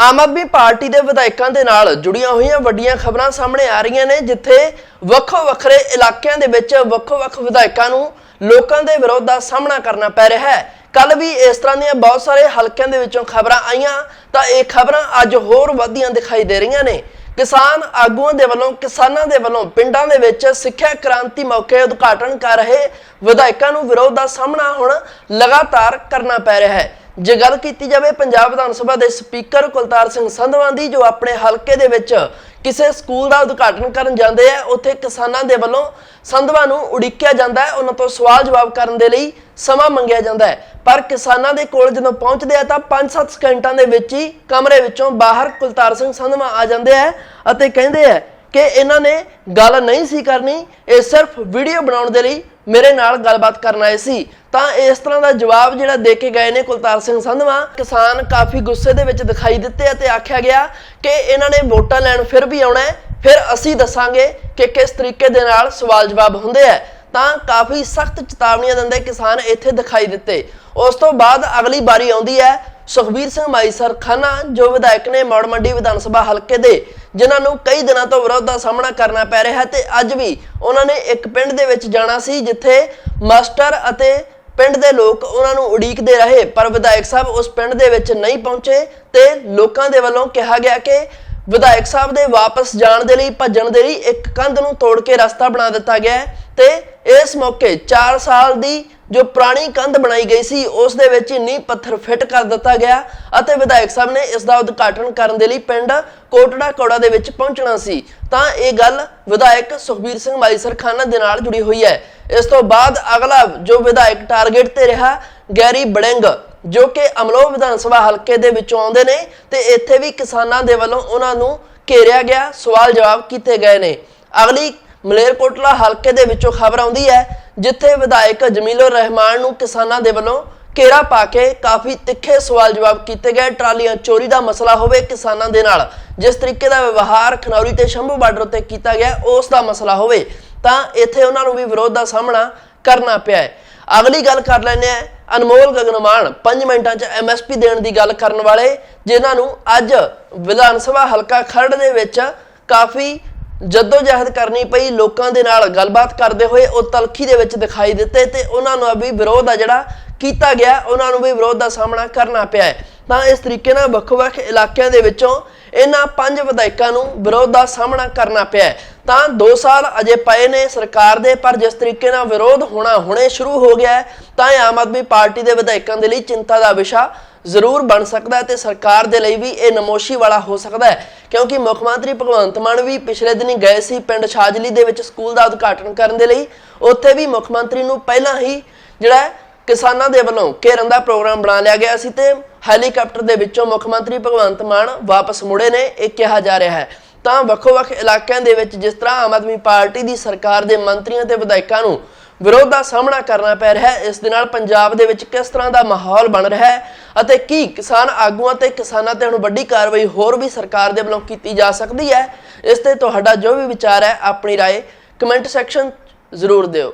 Aam Aadmi party ਦੇ ਵਿਧਾਇਕਾਂ ਦੇ ਨਾਲ ਜੁੜੀਆਂ ਹੋਈਆਂ ਵੱਡੀਆਂ ਖਬਰਾਂ ਸਾਹਮਣੇ ਆ ਰਹੀਆਂ ਨੇ, ਜਿੱਥੇ ਵੱਖੋ ਵੱਖਰੇ ਇਲਾਕਿਆਂ ਦੇ ਵਿੱਚ ਵੱਖੋ ਵੱਖ ਵਿਧਾਇਕਾਂ ਨੂੰ ਲੋਕਾਂ ਦੇ ਵਿਰੋਧ ਦਾ ਸਾਹਮਣਾ ਕਰਨਾ ਪੈ ਰਿਹਾ ਹੈ। ਕੱਲ ਵੀ ਇਸ ਤਰ੍ਹਾਂ ਦੀਆਂ ਬਹੁਤ ਸਾਰੇ ਹਲਕਿਆਂ ਦੇ ਵਿੱਚੋਂ ਖਬਰਾਂ ਆਈਆਂ, ਤਾਂ ਇਹ ਖਬਰਾਂ ਅੱਜ ਹੋਰ ਵਧੀਆਂ ਦਿਖਾਈ ਦੇ ਰਹੀਆਂ ਨੇ। ਕਿਸਾਨ ਆਗੂਆਂ ਦੇ ਵੱਲੋਂ, ਕਿਸਾਨਾਂ ਦੇ ਵੱਲੋਂ ਪਿੰਡਾਂ ਦੇ ਵਿੱਚ ਸਿੱਖਿਆ ਕ੍ਰਾਂਤੀ ਮੌਕੇ ਉਦਘਾਟਨ ਕਰ ਰਹੇ ਵਿਧਾਇਕਾਂ ਨੂੰ ਵਿਰੋਧ ਦਾ ਸਾਹਮਣਾ ਹੁਣ ਲਗਾਤਾਰ ਕਰਨਾ ਪੈ ਰਿਹਾ ਹੈ। ਜੇ ਗੱਲ ਕੀਤੀ ਜਾਵੇ ਪੰਜਾਬ ਵਿਧਾਨ ਸਭਾ ਦੇ ਸਪੀਕਰ ਕੁਲਤਾਰ ਸਿੰਘ ਸੰਧਵਾਂ ਦੀ, ਜੋ ਆਪਣੇ ਹਲਕੇ ਦੇ ਵਿੱਚ ਕਿਸੇ ਸਕੂਲ ਦਾ ਉਦਘਾਟਨ ਕਰਨ ਜਾਂਦੇ ਆ, ਉੱਥੇ ਕਿਸਾਨਾਂ ਦੇ ਵੱਲੋਂ ਸੰਧਵਾਂ ਨੂੰ ਉਡੀਕਿਆ ਜਾਂਦਾ ਹੈ। ਉਹਨਾਂ ਤੋਂ ਸਵਾਲ ਜਵਾਬ ਕਰਨ ਦੇ ਲਈ ਸਮਾਂ ਮੰਗਿਆ ਜਾਂਦਾ ਹੈ। ਪਰ ਕਿਸਾਨਾਂ ਦੇ ਕੋਲ ਜਦੋਂ ਪਹੁੰਚਦੇ ਆ ਤਾਂ 5-7 ਸਕਿੰਟਾਂ ਦੇ ਵਿੱਚ ਹੀ ਕਮਰੇ ਵਿੱਚੋਂ ਬਾਹਰ ਕੁਲਤਾਰ ਸਿੰਘ ਸੰਧਵਾਂ ਆ ਜਾਂਦੇ ਆ ਅਤੇ ਕਹਿੰਦੇ ਆ ਕਿ ਇਹਨਾਂ ਨੇ ਗੱਲ ਨਹੀਂ ਸੀ ਕਰਨੀ, ਇਹ ਸਿਰਫ ਵੀਡੀਓ ਬਣਾਉਣ ਦੇ ਲਈ ਮੇਰੇ ਨਾਲ ਗੱਲਬਾਤ ਕਰਨ ਆਏ ਸੀ। ਤਾਂ ਇਸ ਤਰ੍ਹਾਂ ਦਾ ਜਵਾਬ ਜਿਹੜਾ ਦੇ ਕੇ ਗਏ ਨੇ ਕੁਲਤਾਰ ਸਿੰਘ ਸੰਧਵਾ, ਕਿਸਾਨ ਕਾਫੀ ਗੁੱਸੇ ਦੇ ਵਿੱਚ ਦਿਖਾਈ ਦਿੱਤੇ ਅਤੇ ਆਖਿਆ ਗਿਆ ਕਿ ਇਹਨਾਂ ਨੇ ਵੋਟਾਂ ਲੈਣ ਫਿਰ ਵੀ ਆਉਣਾ ਹੈ। ਫਿਰ ਅਸੀਂ ਦੱਸਾਂਗੇ ਕਿ ਕਿਸ ਤਰੀਕੇ ਦੇ ਨਾਲ ਸਵਾਲ ਜਵਾਬ ਹੁੰਦੇ ਆ। ਤਾਂ ਕਾਫੀ ਸਖਤ ਚੇਤਾਵਨੀਆਂ ਦਿੰਦੇ ਕਿਸਾਨ ਇੱਥੇ ਦਿਖਾਈ ਦਿੱਤੇ। ਉਸ ਤੋਂ ਬਾਅਦ ਅਗਲੀ ਵਾਰੀ ਆਉਂਦੀ ਹੈ ਸੁਖਬੀਰ ਸਿੰਘ ਮਾਈਸਰ ਖਾਨਾ ਜੋ ਵਿਧਾਇਕ ਨੇ ਮੌੜ ਮੰਡੀ ਵਿਧਾਨ ਸਭਾ ਹਲਕੇ ਦੇ ਜਿਨ੍ਹਾਂ ਨੂੰ ਕਈ ਦਿਨਾਂ ਤੋਂ ਵਿਰੋਧ ਦਾ ਸਾਹਮਣਾ ਕਰਨਾ ਪੈ ਰਿਹਾ ਤੇ ਅੱਜ ਵੀ ਉਹਨਾਂ ਨੇ ਇੱਕ ਪਿੰਡ ਦੇ ਵਿੱਚ ਜਾਣਾ ਸੀ ਜਿੱਥੇ ਮਾਸਟਰ ਅਤੇ ਪਿੰਡ ਦੇ ਲੋਕ ਉਹਨਾਂ ਨੂੰ ਉਡੀਕਦੇ ਰਹੇ, ਪਰ ਵਿਧਾਇਕ ਸਾਹਿਬ ਉਸ ਪਿੰਡ ਦੇ ਵਿੱਚ ਨਹੀਂ ਪਹੁੰਚੇ ਤੇ ਲੋਕਾਂ ਦੇ ਵੱਲੋਂ ਕਿਹਾ ਗਿਆ ਕਿ ਵਿਧਾਇਕ ਸਾਹਿਬ ਦੇ ਵਾਪਸ ਜਾਣ ਦੇ ਲਈ, ਭੱਜਣ ਦੇ ਲਈ ਇੱਕ ਕੰਧ ਨੂੰ ਤੋੜ ਕੇ ਰਸਤਾ ਬਣਾ ਦਿੱਤਾ ਗਿਆ ਹੈ ਤੇ ਇਸ ਮੌਕੇ 4 ਸਾਲ ਦੀ ਜੋ ਪੁਰਾਣੀ ਕੰਧ ਬਣਾਈ ਗਈ ਸੀ, ਉਸ ਦੇ ਵਿੱਚ ਨੀਂਹ ਪੱਥਰ ਫਿੱਟ ਕਰ ਦਿੱਤਾ ਗਿਆ ਅਤੇ ਵਿਧਾਇਕ ਸਾਹਿਬ ਨੇ ਇਸ ਦਾ ਉਦਘਾਟਨ ਕਰਨ ਦੇ ਲਈ ਪਿੰਡ ਕੋਟੜਾ ਕੌੜਾ ਦੇ ਵਿੱਚ ਪਹੁੰਚਣਾ ਸੀ। ਤਾਂ ਇਹ ਗੱਲ ਵਿਧਾਇਕ ਸੁਖਬੀਰ ਸਿੰਘ ਮਾਈਸਰ ਖਾਨਾ ਦੇ ਨਾਲ ਜੁੜੀ ਹੋਈ ਹੈ। ਇਸ ਤੋਂ ਬਾਅਦ ਅਗਲਾ ਜੋ ਵਿਧਾਇਕ ਟਾਰਗੇਟ ਤੇ ਰਿਹਾ, ਗੈਰੀ ਬੜਿੰਗ। ਜੋ ਕਿ ਅਮਲੋ ਵਿਧਾਨ ਸਭਾ ਹਲਕੇ ਦੇ ਵਿੱਚੋਂ ਆਉਂਦੇ ਨੇ ਤੇ ਇੱਥੇ ਵੀ ਕਿਸਾਨਾਂ ਦੇ ਵੱਲੋਂ ਉਹਨਾਂ ਨੂੰ ਘੇਰਿਆ ਗਿਆ ਸਵਾਲ ਜਵਾਬ ਕੀਤੇ ਗਏ ਨੇ। ਅਗਲੀ ਮਲੇਰਕੋਟਲਾ ਹਲਕੇ ਦੇ ਵਿੱਚੋਂ ਖਬਰ ਆਉਂਦੀ ਹੈ, ਜਿੱਥੇ ਵਿਧਾਇਕ ਜਮੀਲੁਰ ਰਹਿਮਾਨ ਨੂੰ ਕਿਸਾਨਾਂ ਦੇ ਵੱਲੋਂ ਘੇਰਾ ਪਾ ਕੇ ਕਾਫੀ ਤਿੱਖੇ ਸਵਾਲ ਜਵਾਬ ਕੀਤੇ ਗਏ। ਟਰਾਲੀਆਂ ਚੋਰੀ ਦਾ ਮਸਲਾ ਹੋਵੇ ਕਿਸਾਨਾਂ ਦੇ ਨਾਲ, ਜਿਸ ਤਰੀਕੇ ਦਾ ਵਿਵਹਾਰ ਖਨੌਰੀ ਤੇ ਸ਼ੰਭੂ ਬਾਰਡਰ ਉੱਤੇ ਕੀਤਾ ਗਿਆ, ਉਸ ਦਾ ਮਸਲਾ ਹੋਵੇ, ਤਾਂ ਇੱਥੇ ਉਹਨਾਂ ਨੂੰ ਵੀ ਵਿਰੋਧ ਦਾ ਸਾਹਮਣਾ ਕਰਨਾ ਪਿਆ ਹੈ। ਅਗਲੀ ਗੱਲ ਕਰ ਲੈਂਦੇ ਆ ਅਨਮੋਲ ਗਗਨਮਾਨ 5 ਮਿੰਟਾਂ 'ਚ ਐਮਐਸਪੀ ਦੇਣ ਦੀ ਗੱਲ ਕਰਨ ਵਾਲੇ, ਜਿਨ੍ਹਾਂ ਨੂੰ ਅੱਜ ਵਿਧਾਨ ਸਭਾ ਹਲਕਾ ਖਰੜ ਦੇ ਵਿੱਚ ਕਾਫੀ ਜਦੋਜਹਿਦ ਕਰਨੀ ਪਈ, ਲੋਕਾਂ ਦੇ ਨਾਲ ਗੱਲਬਾਤ ਕਰਦੇ ਹੋਏ ਉਹ ਤਲਖੀ ਦੇ ਵਿੱਚ ਦਿਖਾਈ ਦਿੱਤੇ ਤੇ ਉਹਨਾਂ ਨੂੰ ਵੀ ਵਿਰੋਧ ਆ ਜਿਹੜਾ ਕੀਤਾ ਗਿਆ, ਉਹਨਾਂ ਨੂੰ ਵੀ ਵਿਰੋਧ ਦਾ ਸਾਹਮਣਾ ਕਰਨਾ ਪਿਆ ਹੈ। ਤਾਂ ਇਸ ਤਰੀਕੇ ਨਾਲ ਵੱਖ-ਵੱਖ ਇਲਾਕਿਆਂ ਦੇ ਵਿੱਚੋਂ ਇਹਨਾਂ ਪੰਜ ਵਿਧਾਇਕਾਂ ਨੂੰ ਵਿਰੋਧ ਦਾ ਸਾਹਮਣਾ ਕਰਨਾ ਪਿਆ ਹੈ। ਤਾਂ 2 ਸਾਲ ਅਜੇ ਪਏ ਨੇ ਸਰਕਾਰ ਦੇ, ਪਰ ਜਿਸ ਤਰੀਕੇ ਨਾਲ ਵਿਰੋਧ ਹੋਣਾ ਹੁਣੇ ਸ਼ੁਰੂ ਹੋ ਗਿਆ ਹੈ, ਤਾਂ ਇਹ ਆਮ ਆਦਮੀ ਪਾਰਟੀ ਦੇ ਵਿਧਾਇਕਾਂ ਦੇ ਲਈ ਚਿੰਤਾ ਦਾ ਵਿਸ਼ਾ ਜ਼ਰੂਰ ਬਣ ਸਕਦਾ ਹੈ ਤੇ ਸਰਕਾਰ ਦੇ ਲਈ ਵੀ ਇਹ ਨਮੋਸ਼ੀ ਵਾਲਾ ਹੋ ਸਕਦਾ ਹੈ। ਕਿਉਂਕਿ ਮੁੱਖ ਮੰਤਰੀ ਭਗਵੰਤ ਮਾਨ ਵੀ ਪਿਛਲੇ ਦਿਨੀ ਗਏ ਸੀ ਪਿੰਡ ਛਾਜਲੀ ਦੇ ਵਿੱਚ ਸਕੂਲ ਦਾ ਉਦਘਾਟਨ ਕਰਨ ਦੇ ਲਈ। ਉੱਥੇ ਵੀ ਮੁੱਖ ਮੰਤਰੀ ਨੂੰ ਪਹਿਲਾਂ ਹੀ ਜਿਹੜਾ ਕਿਸਾਨਾਂ ਦੇ ਵੱਲੋਂ ਘੇਰਨ ਦਾ ਪ੍ਰੋਗਰਾਮ ਬਣਾ ਲਿਆ ਗਿਆ ਸੀ ਤੇ ਹੈਲੀਕਾਪਟਰ ਦੇ ਵਿੱਚੋਂ ਮੁੱਖ ਮੰਤਰੀ ਭਗਵੰਤ ਮਾਨ ਵਾਪਸ ਮੁੜੇ ਨੇ, ਇਹ ਕਿਹਾ ਜਾ ਰਿਹਾ ਹੈ। ਤਾਂ ਵੱਖੋ-ਵੱਖ ਇਲਾਕਿਆਂ ਦੇ ਵਿੱਚ ਜਿਸ ਤਰ੍ਹਾਂ ਆਮ ਆਦਮੀ ਪਾਰਟੀ ਦੀ ਸਰਕਾਰ ਦੇ ਮੰਤਰੀਆਂ ਤੇ ਵਿਧਾਇਕਾਂ ਨੂੰ ਵਿਰੋਧ ਦਾ ਸਾਹਮਣਾ ਕਰਨਾ ਪੈ ਰਿਹਾ ਹੈ ਇਸ ਦੇ ਨਾਲ ਪੰਜਾਬ ਦੇ ਵਿੱਚ ਕਿਸ ਤਰ੍ਹਾਂ ਦਾ ਮਾਹੌਲ ਬਣ ਰਿਹਾ ਹੈ ਅਤੇ ਕੀ ਕਿਸਾਨ ਆਗੂਆਂ ਤੇ ਕਿਸਾਨਾਂ ਤੇ ਹੁਣ ਵੱਡੀ ਕਾਰਵਾਈ ਹੋਰ ਵੀ ਸਰਕਾਰ ਦੇ ਵੱਲੋਂ ਕੀਤੀ ਜਾ ਸਕਦੀ ਹੈ ਇਸ ਤੇ ਤੁਹਾਡਾ ਜੋ ਵੀ ਵਿਚਾਰ ਹੈ ਆਪਣੀ رائے ਕਮੈਂਟ ਸੈਕਸ਼ਨ ਜ਼ਰੂਰ ਦਿਓ